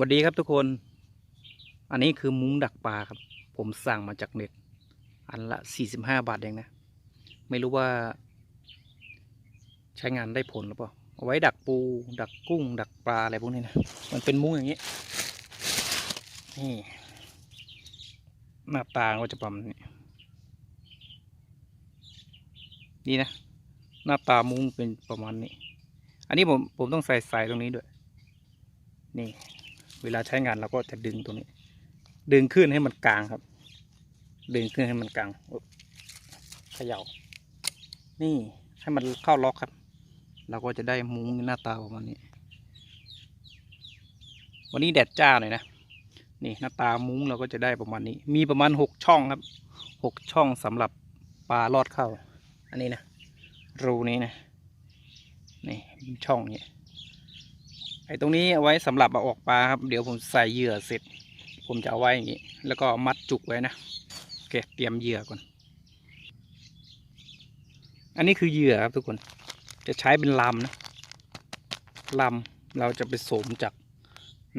สวัสดีครับทุกคน อันนี้คือมุ้งดักปลาครับ ผมสั่งมาจากเน็ต อันละสี่สิบห้าบาทเองนะ ไม่รู้ว่า ใช้งานได้ผลหรือเปล่า เอาไว้ดักปู ดักกุ้ง ดักปลาอะไรพวกนี้นะ มันเป็นมุ้งอย่างนี้ นี่ หน้าตาก็จะประมาณนี้นี่นะ หน้าตามุ้งเป็นประมาณนี้ อันนี้ผมผมต้องใส่ใสายตรงนี้ด้วย นี่ เวลาใช้งานเราก็จะดึงตรงนี้ ดึงขึ้นให้มันกลางครับ ดึงขึ้นให้มันกลางเขย่า นี่ให้มันเข้าล็อกครับ เราก็จะได้มุ้งหน้าตาประมาณนี้ วันนี้แดดจ้าหน่อยนะนี่หน้าตามุ้งเราก็จะได้ประมาณนี้ มีประมาณหกช่องครับหกช่องสำหรับปลาลอดเข้า อันนี้นะรูนี้นะนี่ช่องนี้ ไอ้ตรงนี้เอาไว้สำหรับเอาออกปลาครับ เดี๋ยวผมใส่เหยื่อเสร็จ ผมจะเอาไว้อย่างนี้ แล้วก็มัดจุกไว้นะโอเคเตรียมเหยื่อก่อน อันนี้คือเหยื่อครับทุกคน จะใช้เป็นลำนะลำเราจะไปสมจาก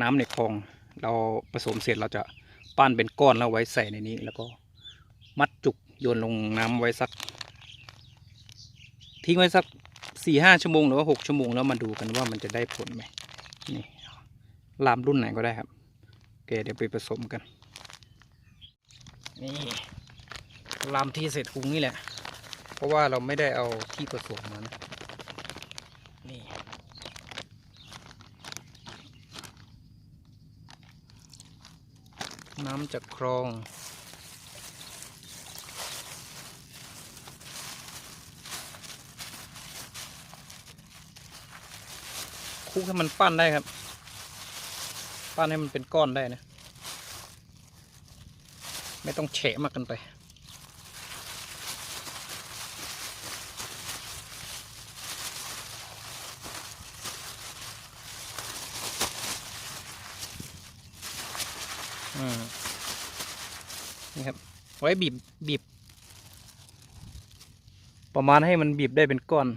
น้ำในคลอง เราผสมเสร็จเราจะปั้นเป็นก้อนแล้วไว้ใส่ในนี้ แล้วก็มัดจุกโยนลงน้ำไว้สัก ทิ้งไว้สักสี่ห้าชั่วโมงหรือว่าหกชั่วโมงแล้วมาดูกันว่ามันจะได้ผลไหม นี่ลามรุ่นไหนก็ได้ครับโอเคเดี๋ยวไปผสมกัน นี่ลามที่เสร็จถุงนี่แหละ เพราะว่าเราไม่ได้เอาที่ผสมมานะนี่น้ำจากคลอง ลุกให้มันปั้นได้ครับ ปั้นให้มันเป็นก้อนได้นะ ไม่ต้องเฉะมากกันไป อืม นี่ครับ ไว้บีบบีบ ประมาณให้มันบีบได้เป็นก้อน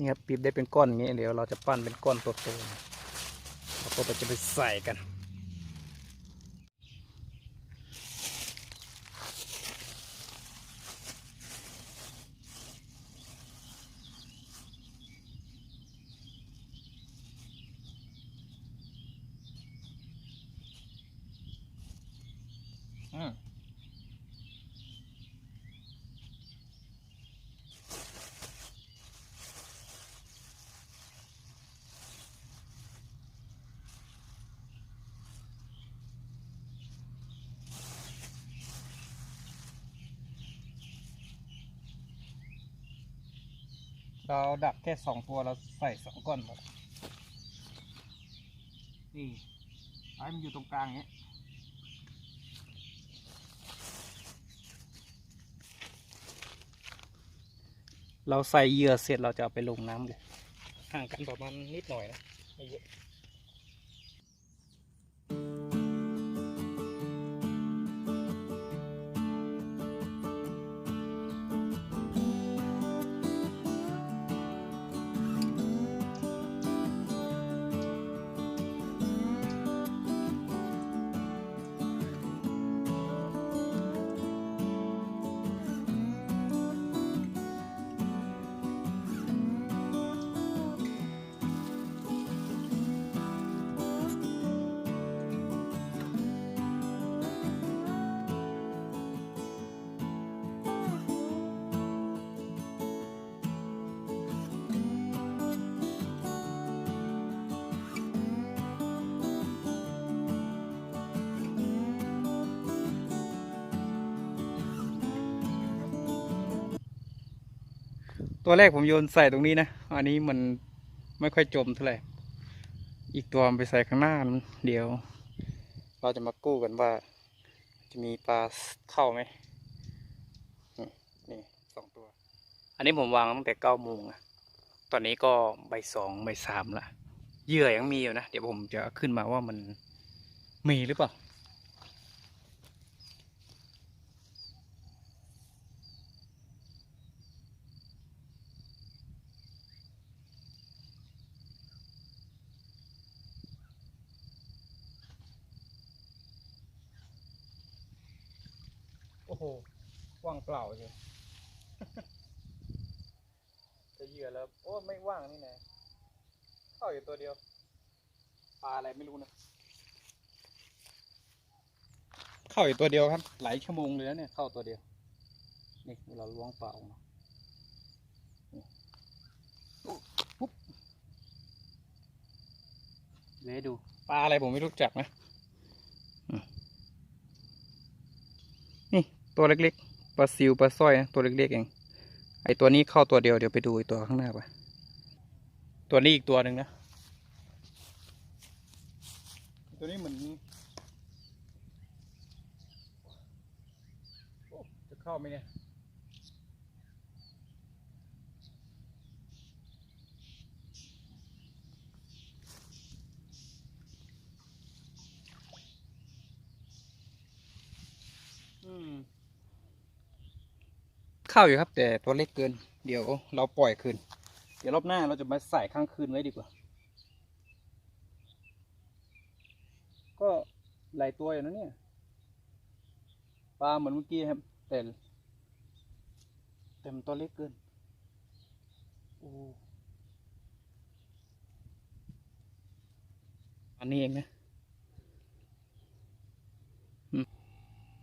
นี่ครับปีบได้เป็นก้อนอย่างนี้เดี๋ยวเราจะปั้นเป็นก้อนโตๆแล้วก็จะไปใส่กัน อืม เราดักแค่สองตัวเราใส่สองก้อนหมดนี่ไอ้มันอยู่ตรงกลางเนี้ยเราใส่เหยื่อเสร็จเราจะเอาไปลงน้ำเลยห่างกันประมาณนิดหน่อยนะไม่เยอะ ตัวแรกผมโยนใส่ตรงนี้นะ อันนี้มันไม่ค่อยจมเท่าไหร่ อีกตัวมันไปใส่ข้างหน้าเดี๋ยว เราจะมากู้กันว่า จะมีปลาเข้าไหมนี่สองตัว อันนี้ผมวางตั้งแต่เก้าโมงอะตอนนี้ก็ใบสองใบสามละเหยื่อยังมีอยู่นะ เดี๋ยวผมจะขึ้นมาว่ามันมีหรือเปล่า โอ้โหว่างเปล่าใช่จะเหยื่อแล้ว โอ้ไม่ว่างนี่นะเข้าอยู่ตัวเดียว ปลาอะไรไม่รู้นะ เข้าอยู่ตัวเดียวครับ หลายชั่วโมงเลยแล้วเนี่ย เข้าตัวเดียว นี่เราล้วงปลาออกมานี่ปุ๊บปุ๊บเดี๋ยวให้ดู ปลาอะไรผมไม่รู้จักนะอืมนี่ ตัวเล็กๆปลาซิวปลาสร้อยนะตัวเล็กๆเองไอตัวนี้เข้าตัวเดียวเดี๋ยวไปดูไอตัวข้างหน้าไปตัวนี้อีกตัวหนึ่งนะตัวนี้เหมือนจะเข้าไหมเนี่ย อืม เข้าอยู่ครับ แต่ตัวเล็กเกิน เดี๋ยวเราปล่อยคืน เดี๋ยวรอบหน้าเราจะมาใส่ข้างคืนไว้ดีกว่า ก็หลายตัวอยู่นะเนี่ยปลาเหมือนเมื่อกี้ครับ แต่แต่มันตัวเล็กเกินโอ้อันนี้เองนะ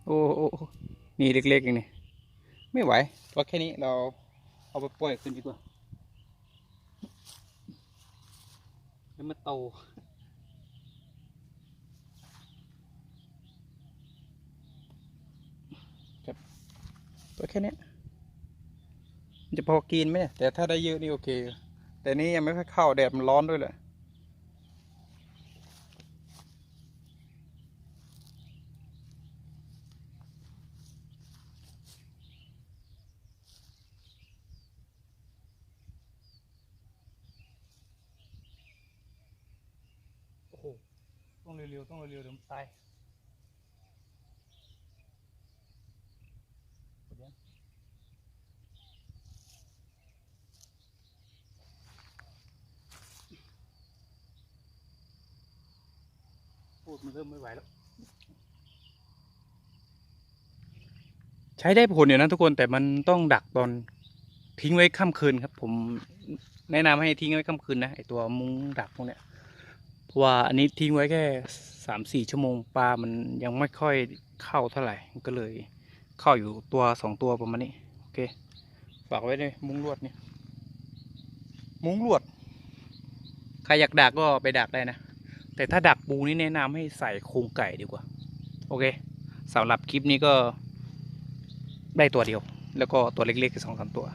โอ้โอ้นี่เล็กๆเองนี่ ไม่ไหวตัวแค่นี้เราเอาไปปล่อยคืนดีกว่า แล้วมันโตตัวแค่นี้มันจะพอกินไหมแต่ถ้าได้เยอะนี่โอเค แต่นี้ยังไม่ค่อยเข้าแดดมันร้อนด้วยแหละ ต้องเร็วๆต้องเร็วๆเดี๋ยวมันตายหมดยังพูดมันเริ่มไม่ไหวแล้ว ใช้ได้ผลอยู่นะทุกคนแต่มันต้องดักตอนทิ้งไว้ค่ำคืนครับ ผมแนะนำให้ทิ้งไว้ค่ำคืนนะไอตัวมุ้งดักพวกเนี้ย เพราะว่าอันนี้ทิ้งไว้แค่สามสี่ชั่วโมงปลามันยังไม่ค่อยเข้าเท่าไหร่ก็เลย เข้าอยู่ตัวสองตัวประมาณนี้โอเคฝากไว้เลยมุ้งลวดนี่มุ้งลวด ใครอยากดักก็ไปดักได้นะ แต่ถ้าดักปูนี่แนะนำให้ใส่โครงไก่ดีกว่า โอเคสำหรับคลิปนี้ก็ได้ตัวเดียว แล้วก็ตัวเล็กๆสองสามตัว